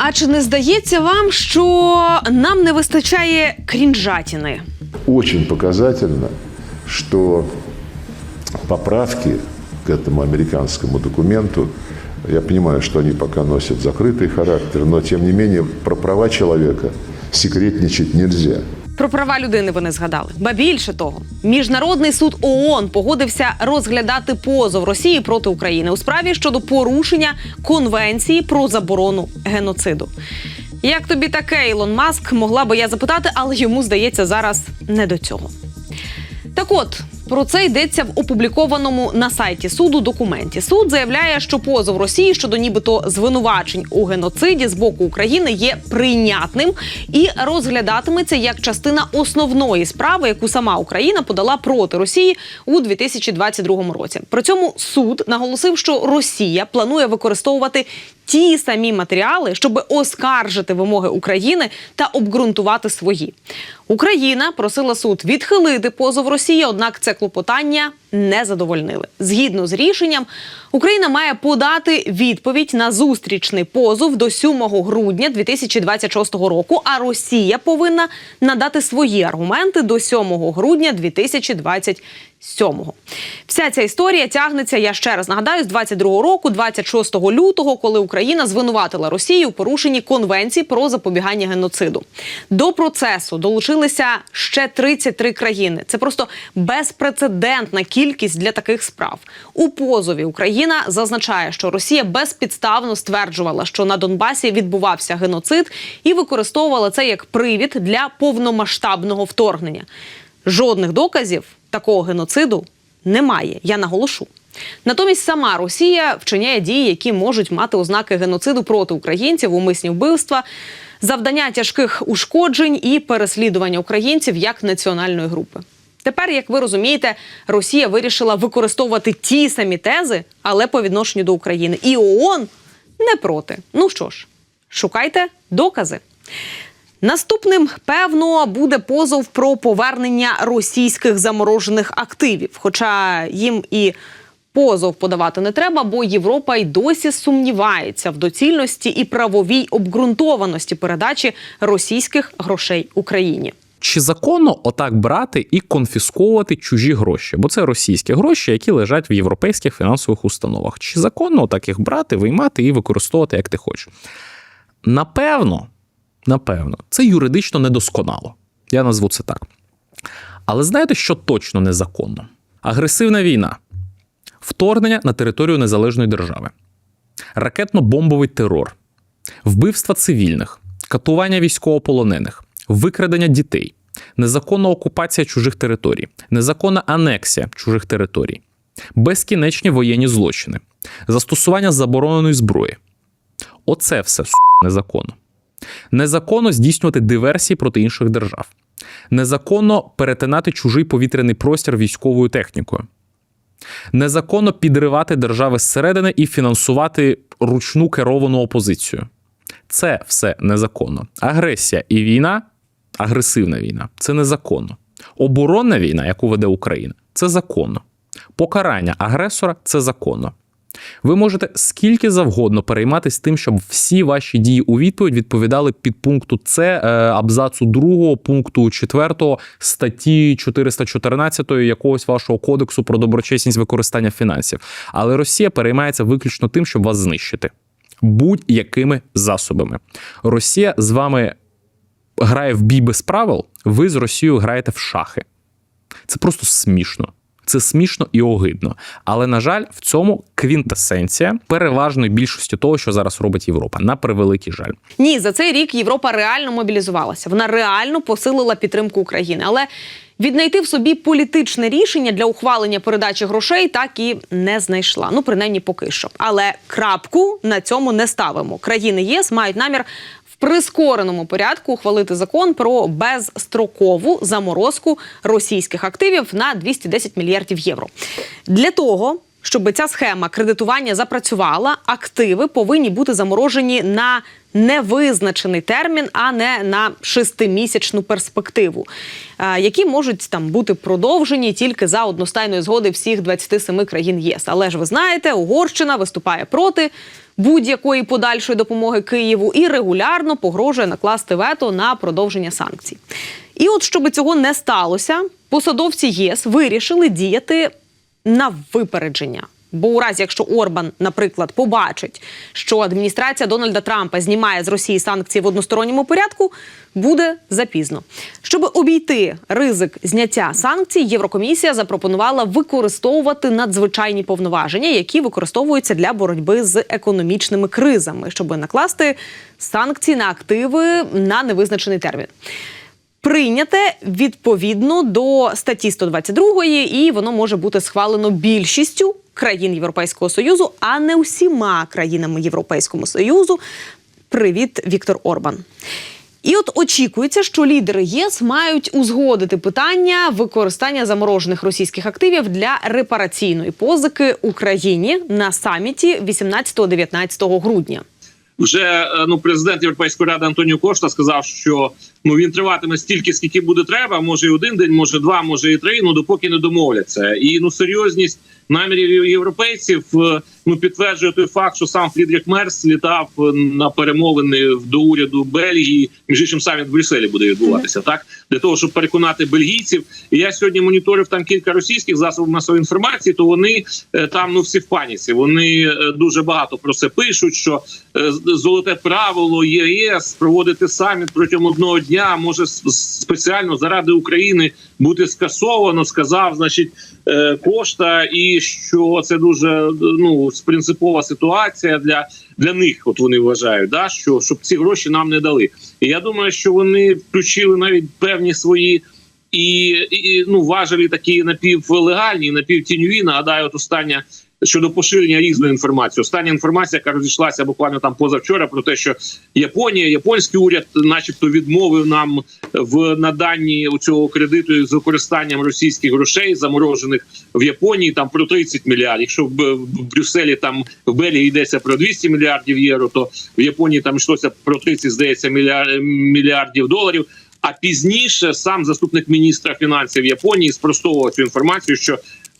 А чи не здається вам, що нам не вистачає крінжатіни? Очень показательно, что поправки к этому американскому документу, я понимаю, что они пока носят закрытый характер, но тем не менее про права человека секретничать нельзя. Про права людини вони згадали. Ба більше того, міжнародний суд ООН погодився розглядати позов Росії проти України у справі щодо порушення конвенції про заборону геноциду. Як тобі таке, Ілон Маск, могла би я запитати, але йому здається зараз не до цього. Так от про це йдеться в опублікованому на сайті суду документі. Суд заявляє, що позов Росії щодо нібито звинувачень у геноциді з боку України є прийнятним і розглядатиметься як частина основної справи, яку сама Україна подала проти Росії у 2022 році. При цьому суд наголосив, що Росія планує використовувати ті самі матеріали, щоб оскаржити вимоги України та обґрунтувати свої. Україна просила суд відхилити позов Росії, однак це клопотання не задовольнили. Згідно з рішенням, Україна має подати відповідь на зустрічний позов до 7 грудня 2026 року. А Росія повинна надати свої аргументи до 7 грудня 2027. Вся ця історія тягнеться. Я ще раз нагадаю з 22-го року, 26 лютого, коли Україна звинуватила Росію у порушенні конвенції про запобігання геноциду. До процесу долучилися ще 33 країни. Це просто безпрецедентна кількість для таких справ. У позові Україна зазначає, що Росія безпідставно стверджувала, що на Донбасі відбувався геноцид, і використовувала це як привід для повномасштабного вторгнення. Жодних доказів такого геноциду немає. Я наголошу. Натомість сама Росія вчиняє дії, які можуть мати ознаки геноциду проти українців, умисні вбивства, завдання тяжких ушкоджень і переслідування українців як національної групи. Тепер, як ви розумієте, Росія вирішила використовувати ті самі тези, але по відношенню до України. І ООН не проти. Ну що ж, шукайте докази. Наступним, певно, буде позов про повернення російських заморожених активів. Хоча їм і позов подавати не треба, бо Європа й досі сумнівається в доцільності і правовій обґрунтованості передачі російських грошей Україні. Чи законно отак брати і конфісковувати чужі гроші? Бо це російські гроші, які лежать в європейських фінансових установах. Чи законно отак їх брати, виймати і використовувати як ти хочеш? Напевно, напевно, це юридично недосконало. Я назву це так. Але знаєте, що точно незаконно? Агресивна війна, вторгнення на територію незалежної держави, ракетно-бомбовий терор, вбивства цивільних, катування військовополонених, викрадення дітей, незаконна окупація чужих територій, незаконна анексія чужих територій, безкінечні воєнні злочини, застосування забороненої зброї. Оце все незаконно. Незаконно здійснювати диверсії проти інших держав. Незаконно перетинати чужий повітряний простір військовою технікою. Незаконно підривати держави зсередини і фінансувати ручну керовану опозицію. Це все незаконно. Агресія і війна, агресивна війна це незаконно. Оборонна війна, яку веде Україна, це законно. Покарання агресора це законно. Ви можете скільки завгодно перейматись тим, щоб всі ваші дії у відповідь відповідали під пункту С е, абзацу 2 пункту 4 статті 414 якогось вашого кодексу про доброчесність використання фінансів. Але Росія переймається виключно тим, щоб вас знищити будь-якими засобами. Росія з вами грає в бій без правил, ви з Росією граєте в шахи. Це просто смішно. Це смішно і огидно. Але, на жаль, в цьому квінтесенція переважної більшості того, що зараз робить Європа. На превеликий жаль. Ні, за цей рік Європа реально мобілізувалася. Вона реально посилила підтримку України. Але віднайти в собі політичне рішення для ухвалення передачі грошей так і не знайшла. Ну, принаймні, поки що. Але крапку на цьому не ставимо. Країни ЄС мають намір. Прискореному порядку ухвалити закон про безстрокову заморозку російських активів на 210 мільярдів євро. Для того щоб ця схема кредитування запрацювала, активи повинні бути заморожені на невизначений термін, а не на шестимісячну перспективу, е, які можуть там бути продовжені тільки за одностайної згоди всіх 27 країн ЄС. Але ж ви знаєте, Угорщина виступає проти. будь-якої подальшої допомоги Києву і регулярно погрожує накласти вето на продовження санкцій. І от щоб цього не сталося, посадовці ЄС вирішили діяти на випередження. Бо у разі, якщо Орбан, наприклад, побачить, що адміністрація Дональда Трампа знімає з Росії санкції в односторонньому порядку, буде запізно. Щоб обійти ризик зняття санкцій, Єврокомісія запропонувала використовувати надзвичайні повноваження, які використовуються для боротьби з економічними кризами, щоб накласти санкції на активи на невизначений термін прийняте відповідно до статті 122, і воно може бути схвалено більшістю країн Європейського союзу, а не усіма країнами Європейського союзу. Привіт, Віктор Орбан. І от очікується, що лідери єС мають узгодити питання використання заморожених російських активів для репараційної позики Україні на саміті 18-19 грудня. вже е, ну президент Європейської ради Антоніо Кошта сказав, що ну він триватиме стільки, скільки буде треба. Може і один день, може два, може і три. Ну допоки не домовляться. І ну серйозність намірів європейців е, ну підтверджує той факт, що сам Фрідріх Мерс літав е, на перемовини до уряду Бельгії. Між іншим саміт в Брюсселі буде відбуватися, так для того, щоб переконати бельгійців. І я сьогодні моніторив там кілька російських засобів масової інформації. То вони е, там ну всі в паніці. Вони дуже багато про це пишуть. Що золоте правило ЄС проводити саміт протягом одного дня може спеціально заради України бути скасовано. Сказав, значить, е, кошта, і що це дуже ну принципова ситуація для, для них. От вони вважають, да що щоб ці гроші нам не дали. І я думаю, що вони включили навіть певні свої. І, і ну важелі такі напівлегальні, напівтіньові. Нагадаю, от остання щодо поширення різної інформації. Остання інформація, яка розійшлася буквально там позавчора, про те, що Японія, японський уряд, начебто, відмовив нам в наданні цього кредиту з використанням російських грошей, заморожених в Японії, там про 30 мільярдів. Якщо в, Брюсселі там в Белгії йдеться про 200 мільярдів євро, то в Японії там йшлося про 30, здається, мільяр- мільярдів доларів. А пізніше сам заступник міністра фінансів Японії спростовував цю інформацію, що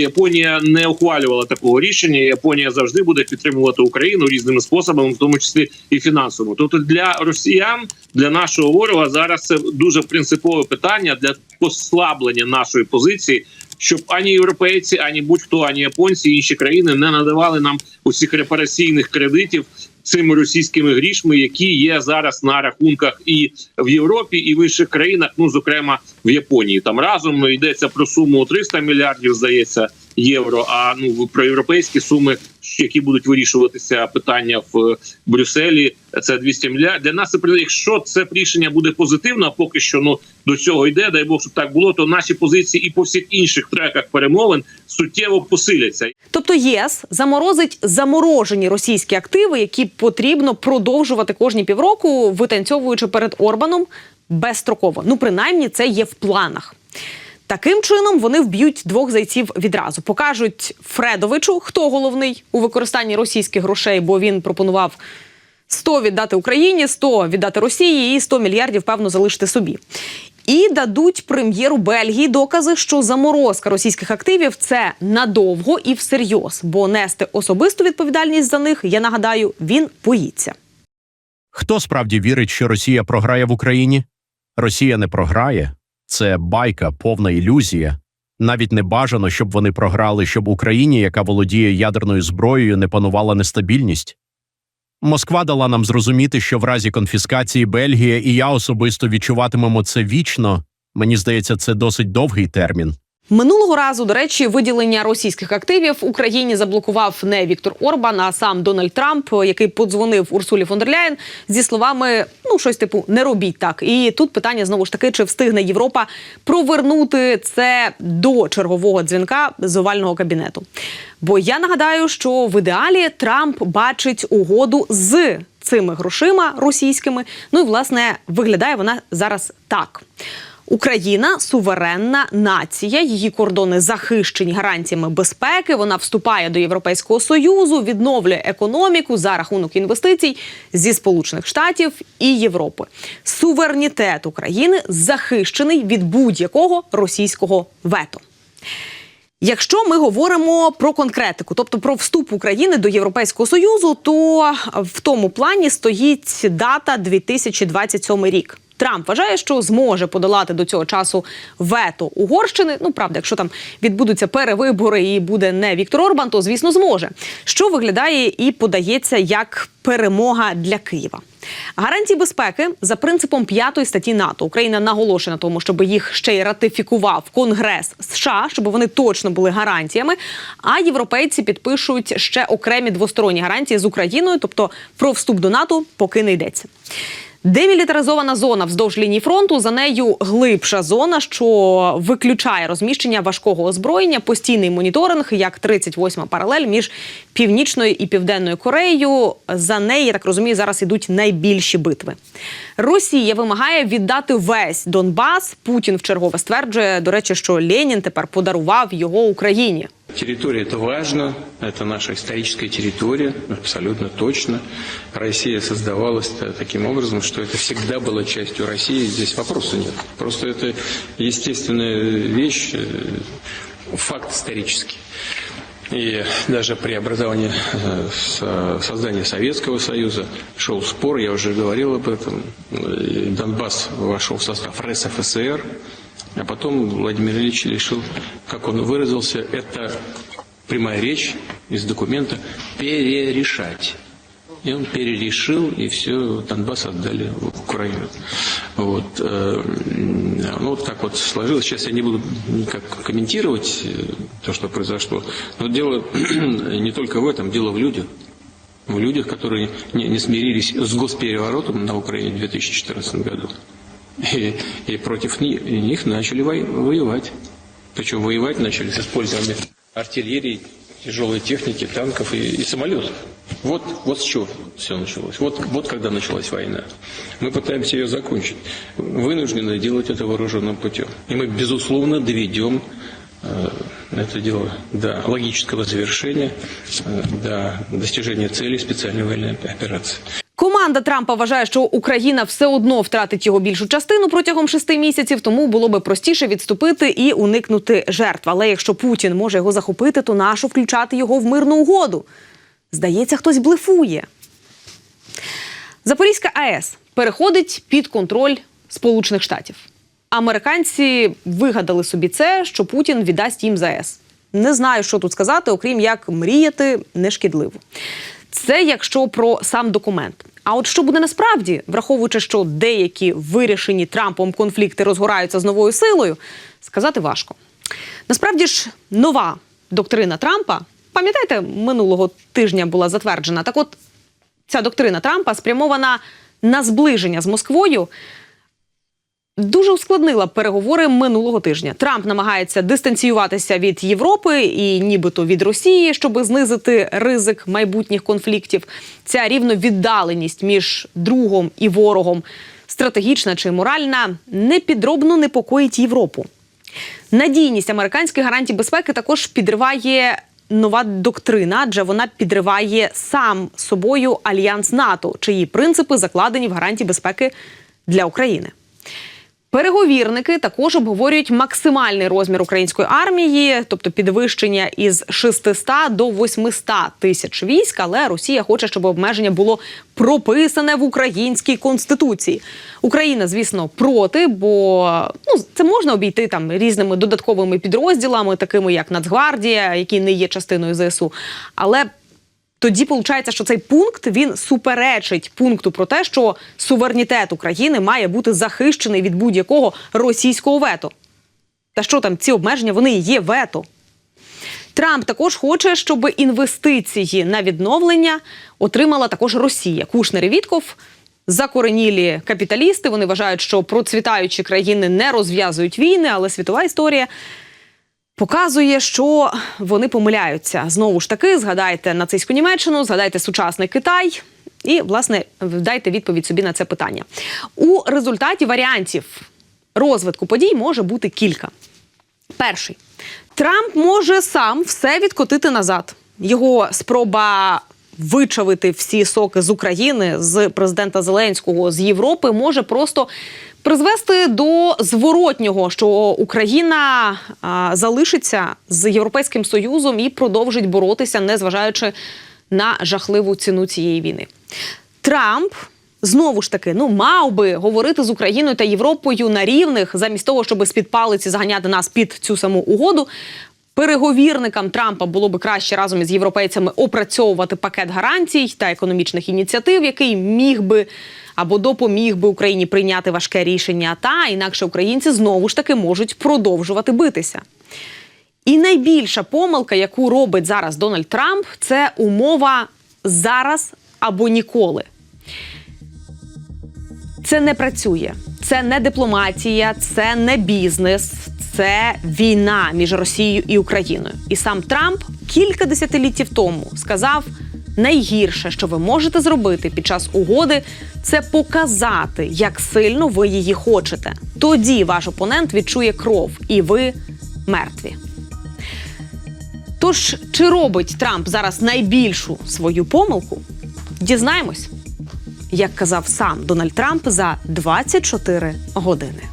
Японія не ухвалювала такого рішення. Японія завжди буде підтримувати Україну різними способами, в тому числі і фінансово. Тобто для росіян, для нашого ворога, зараз це дуже принципове питання для послаблення нашої позиції, щоб ані європейці, ані будь-хто, ані японці, інші країни не надавали нам усіх репараційних кредитів цими російськими грішми, які є зараз на рахунках і в Європі, і в інших країнах, ну зокрема в Японії. Там разом йдеться про суму 300 мільярдів, здається, євро. А ну про європейські суми, які будуть вирішуватися питання в Брюсселі, це 200 мільярдів. Для нас якщо це рішення буде позитивно, а поки що ну до цього йде. Дай Бог, щоб так було, то наші позиції і по всіх інших треках перемовин суттєво посиляться. Тобто ЄС заморозить заморожені російські активи, які потрібно продовжувати кожні півроку, витанцьовуючи перед Орбаном безстроково. Ну, принаймні, це є в планах. Таким чином вони вб'ють двох зайців відразу. Покажуть Фредовичу, хто головний у використанні російських грошей, бо він пропонував 100 віддати Україні, 100 віддати Росії і 100 мільярдів, певно, залишити собі. І дадуть прем'єру Бельгії докази, що заморозка російських активів це надовго і всерйоз, бо нести особисту відповідальність за них, я нагадаю, він боїться. Хто справді вірить, що Росія програє в Україні? Росія не програє. Це байка, повна ілюзія. Навіть не бажано, щоб вони програли, щоб Україні, яка володіє ядерною зброєю, не панувала нестабільність. Москва дала нам зрозуміти, що в разі конфіскації Бельгія і я особисто відчуватимемо це вічно. Мені здається, це досить довгий термін. Минулого разу, до речі, виділення російських активів Україні заблокував не Віктор Орбан, а сам Дональд Трамп, який подзвонив Урсулі фон дер Ляєн зі словами: ну щось типу не робіть так. І тут питання знову ж таки, чи встигне Європа провернути це до чергового дзвінка з овального кабінету. Бо я нагадаю, що в ідеалі Трамп бачить угоду з цими грошима російськими. Ну і власне виглядає вона зараз так. Україна суверенна нація, її кордони захищені гарантіями безпеки. Вона вступає до Європейського союзу, відновлює економіку за рахунок інвестицій зі Сполучених Штатів і Європи. Суверенітет України захищений від будь-якого російського вето. Якщо ми говоримо про конкретику, тобто про вступ України до Європейського союзу, то в тому плані стоїть дата 2027 рік. Трамп вважає, що зможе подолати до цього часу вето Угорщини. Ну правда, якщо там відбудуться перевибори і буде не Віктор Орбан, то звісно зможе. Що виглядає і подається як перемога для Києва. Гарантії безпеки за принципом п'ятої статті НАТО Україна наголошує на тому, щоб їх ще й ратифікував Конгрес США, щоб вони точно були гарантіями. А європейці підпишуть ще окремі двосторонні гарантії з Україною, тобто про вступ до НАТО поки не йдеться. Демілітаризована зона вздовж лінії фронту. За нею глибша зона, що виключає розміщення важкого озброєння, постійний моніторинг, як 38-ма паралель між північною і південною Кореєю. За неї я так розумію, зараз ідуть найбільші битви. Росія вимагає віддати весь Донбас. Путін вчергове стверджує, до речі, що Ленін тепер подарував його Україні. Территория это важно, это наша историческая территория, абсолютно точно. Россия создавалась та- таким образом, что это всегда было частью России, здесь вопроса нет. Просто это естественная вещь, э, факт исторический. И даже при образовании, э, со- создании Советского Союза шел спор, я уже говорил об этом, Донбасс вошел в состав РСФСР, а потом Владимир Ильич решил, как он выразился, это прямая речь из документа, перерешать. И он перерешил, и все, Донбасс отдали в Украину. Вот, э, ну, вот так вот сложилось. Сейчас я не буду никак комментировать э, то, что произошло. Но дело не только в этом, дело в людях. В людях, которые не смирились с госпереворотом на Украине в 2014 году. И, и против ни- них начали воевать. Причем воевать начали с использованием артиллерии, тяжелой техники, танков и, и самолетов. Вот, вот с чего все началось. Вот, вот когда началась война. Мы пытаемся ее закончить. Вынуждены делать это вооруженным путем. И мы, безусловно, доведем э, это дело до логического завершения, э, до достижения цели специальной военной операции. Команда Трампа вважає, що Україна все одно втратить його більшу частину протягом шести місяців, тому було би простіше відступити і уникнути жертв. Але якщо Путін може його захопити, то нащо включати його в мирну угоду? Здається, хтось блефує. Запорізька АЕС переходить під контроль Сполучених Штатів. Американці вигадали собі це, що Путін віддасть їм ЗАЕС. Не знаю, що тут сказати, окрім як мріяти нешкідливо. Це якщо про сам документ. А от що буде насправді, враховуючи, що деякі вирішені Трампом конфлікти розгораються з новою силою, сказати важко. Насправді ж, нова доктрина Трампа, пам'ятаєте, минулого тижня була затверджена. Так от ця доктрина Трампа спрямована на зближення з Москвою. Дуже ускладнила переговори минулого тижня. Трамп намагається дистанціюватися від Європи і нібито від Росії, щоб знизити ризик майбутніх конфліктів. Ця рівновіддаленість між другом і ворогом, стратегічна чи моральна, непідробно непокоїть Європу. Надійність американських гарантій безпеки також підриває нова доктрина, адже вона підриває сам собою альянс НАТО, чиї принципи закладені в гарантії безпеки для України. Переговірники також обговорюють максимальний розмір української армії, тобто підвищення із 600 до 800 тисяч військ. Але Росія хоче, щоб обмеження було прописане в українській конституції. Україна, звісно, проти, бо ну це можна обійти там різними додатковими підрозділами, такими як Нацгвардія, які не є частиною ЗСУ. Але тоді виходить, що цей пункт він суперечить пункту про те, що суверенітет України має бути захищений від будь-якого російського вето. Та що там ці обмеження вони є вето. Трамп також хоче, щоб інвестиції на відновлення отримала також Росія. Кушнер і Вітков закоренілі капіталісти. Вони вважають, що процвітаючі країни не розв'язують війни, але світова історія показує, що вони помиляються. Знову ж таки, згадайте нацистську Німеччину, згадайте сучасний Китай. І, власне, дайте відповідь собі на це питання. У результаті варіантів розвитку подій може бути кілька. Перший Трамп може сам все відкотити назад. Його спроба вичавити всі соки з України, з президента Зеленського, з Європи може просто Призвести до зворотнього, що Україна а, залишиться з Європейським Союзом і продовжить боротися, незважаючи на жахливу ціну цієї війни. Трамп знову ж таки ну мав би говорити з Україною та Європою на рівних, замість того, щоб з під палиці заганяти нас під цю саму угоду. Переговірникам Трампа було би краще разом із європейцями опрацьовувати пакет гарантій та економічних ініціатив, який міг би або допоміг би Україні прийняти важке рішення. Та інакше українці знову ж таки можуть продовжувати битися. І найбільша помилка, яку робить зараз Дональд Трамп, це умова зараз або ніколи. Це не працює. Це не дипломатія, це не бізнес, це війна між Росією і Україною. І сам Трамп кілька десятиліттів тому сказав: найгірше, що ви можете зробити під час угоди, це показати, як сильно ви її хочете. Тоді ваш опонент відчує кров, і ви мертві. Тож, чи робить Трамп зараз найбільшу свою помилку? Дізнаємось, як казав сам Дональд Трамп за 24 години.